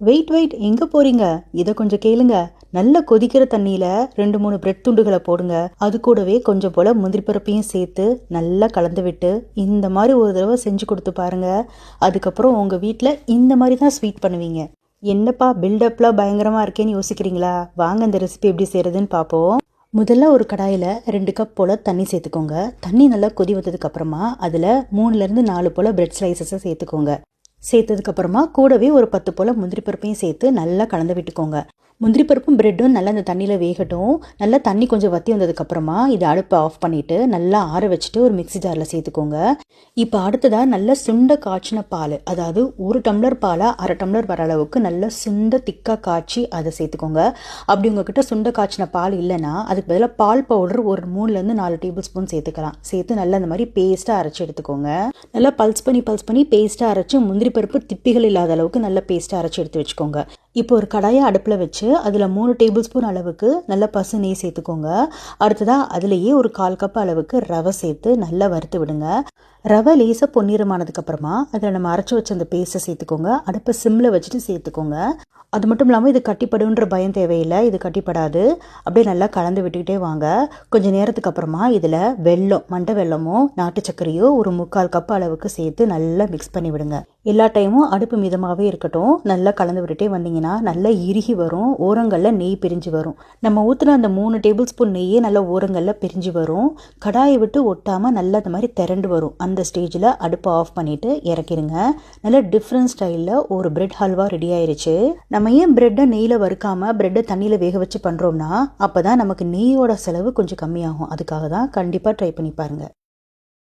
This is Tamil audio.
வெயிட் வெயிட் எங்கே போறீங்க? இதை கொஞ்சம் கேளுங்க. நல்ல கொதிக்கிற தண்ணியில் ரெண்டு மூணு பிரெட் துண்டுகளை போடுங்க. அது கூடவே கொஞ்சம் போல் முந்திரி பருப்பையும் சேர்த்து நல்லா கலந்து விட்டு இந்த மாதிரி ஒரு தடவை செஞ்சு கொடுத்து பாருங்க. அதுக்கப்புறம் உங்கள் வீட்டில் இந்த மாதிரி தான் ஸ்வீட் பண்ணுவீங்க. என்னப்பா பில்டப்லாம் பயங்கரமாக இருக்கேன்னு யோசிக்கிறீங்களா? வாங்க இந்த ரெசிபி எப்படி செய்கிறதுன்னு பார்ப்போம் முதல்ல ஒரு கடாயில் ரெண்டு கப் போல் தண்ணி சேர்த்துக்கோங்க. தண்ணி நல்லா கொதி வந்ததுக்கப்புறமா அதில் மூணுலேருந்து நாலு போல் பிரெட் ஸ்லைசஸை சேர்த்துக்கோங்க. சேர்த்ததுக்கப்புறமா கூடவே ஒரு பத்து போல் முந்திரி பருப்பையும் சேர்த்து நல்லா கலந்து விட்டுக்கோங்க. முந்திரி பருப்பும் பிரெட்டும் நல்லா அந்த தண்ணியில் வேகட்டும். நல்லா தண்ணி கொஞ்சம் வற்றி வந்ததுக்கப்புறமா இதை அடுப்பை ஆஃப் பண்ணிவிட்டு நல்லா ஆற வச்சுட்டு ஒரு மிக்ஸி ஜாரில் சேர்த்துக்கோங்க. இப்போ அடுத்ததாக நல்ல சுண்ட காய்ச்சின பால் அதாவது ஒரு டம்ளர் பாலை அரை டம்ளர் வர அளவுக்கு நல்ல சுண்ட திக்காக காய்ச்சி அதை சேர்த்துக்கோங்க. அப்படி உங்ககிட்ட சுண்ட காய்ச்சின பால் இல்லைன்னா அதுக்கு பதிலாக பால் பவுடர் ஒரு மூணுலேருந்து நாலு டேபிள் ஸ்பூன் சேர்த்துக்கலாம். சேர்த்து நல்லா இந்த மாதிரி பேஸ்ட்டாக அரைச்சி எடுத்துக்கோங்க. நல்லா பல்ஸ் பண்ணி பல்ஸ் பண்ணி பேஸ்ட்டாக அரைச்சி முந்திரி பருப்பு திப்பிகள் இல்லாத அளவுக்கு நல்ல பேஸ்ட்டாக அரைச்சி எடுத்து வச்சுக்கோங்க. இப்போ ஒரு கடாயை அடுப்பில் வச்சு அதில் மூணு டேபிள் ஸ்பூன் அளவுக்கு நல்ல பசு நெய் சேர்த்துக்கோங்க. அடுத்ததாக அதுலேயே ஒரு கால் கப் அளவுக்கு ரவை சேர்த்து நல்லா வறுத்து விடுங்க. ரவை லேசாக பொன்னிறமானதுக்கப்புறமா அதில் நம்ம அரைச்சி வச்ச அந்த பேஸ்ட்டை சேர்த்துக்கோங்க. அடுப்பை சிம்மில் வச்சுட்டு சேர்த்துக்கோங்க. அது மட்டும் இல்லாமல் இது கட்டிப்படுன்ற பயம் தேவையில்லை. இது கட்டிப்படாது. அப்படியே நல்லா கலந்து விட்டுக்கிட்டே வாங்க. கொஞ்சம் நேரத்துக்கு அப்புறமா இதில் வெல்லம் மண்டை வெல்லமோ நாட்டு சர்க்கரையோ ஒரு முக்கால் கப் அளவுக்கு சேர்த்து நல்லா மிக்ஸ் பண்ணி விடுங்க. எல்லா டைமும் அடுப்பு மிதமாகவே இருக்கட்டும். நல்லா கலந்து விட்டுட்டே வந்தீங்கன்னா நல்லா இறுகி வரும். ஓரங்களில் நெய் பிரிஞ்சு வரும். நம்ம ஊற்றுன அந்த மூணு டேபிள் ஸ்பூன் நெய்யே நல்லா ஓரங்களில் பிரிஞ்சு வரும். கடாயை விட்டு ஒட்டாமல் நல்லா அந்த மாதிரி திரண்டு வரும். அந்த ஸ்டேஜில் அடுப்பை ஆஃப் பண்ணிவிட்டு இறக்கிடுங்க. நல்ல டிஃப்ரெண்ட் ஸ்டைலில் ஒரு பிரெட் ஹல்வா ரெடி ஆயிடுச்சு நம்ம ஏன் பிரெட்டை நெய்யில் வறுக்காமல் பிரெட்டை தண்ணியில் வேக வச்சு பண்ணுறோம்னா அப்போ தான் நமக்கு நெய்யோட செலவு கொஞ்சம் கம்மியாகும். அதுக்காக தான் கண்டிப்பாக ட்ரை பண்ணி பாருங்கள்